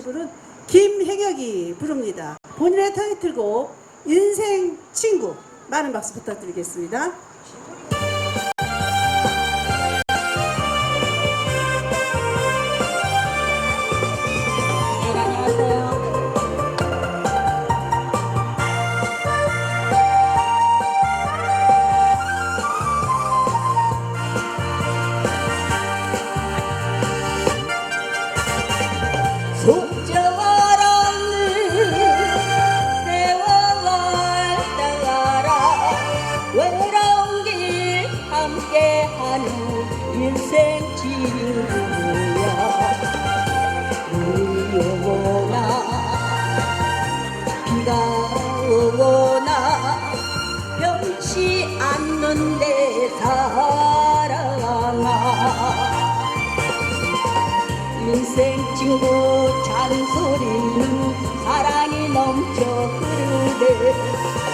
부른 김혜격이 부릅니다. 본인의 타이틀곡 인생 친구 많은 박수 부탁드리겠습니다. 함께하는 인생 친구야 눈이 오거나 비가 오거나 변치 않는 내 사랑아. 인생 친구 잔소리는 사랑이 넘쳐 흐르네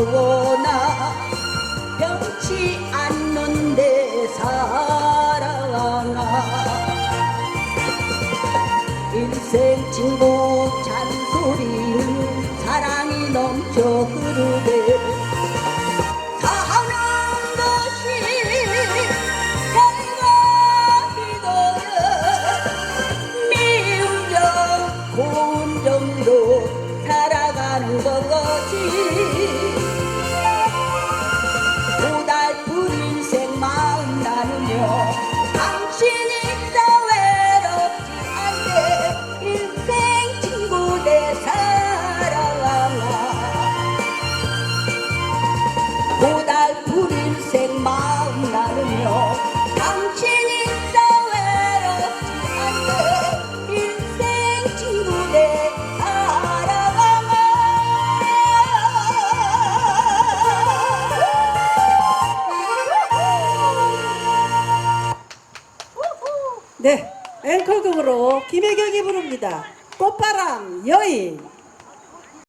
오거나? 변치 않는 내 사랑아. 인생 친구 잔소리는 사랑이 넘쳐 흐르네 네, 앵콜곡으로 김혜격이 부릅니다. 꽃바람 여인.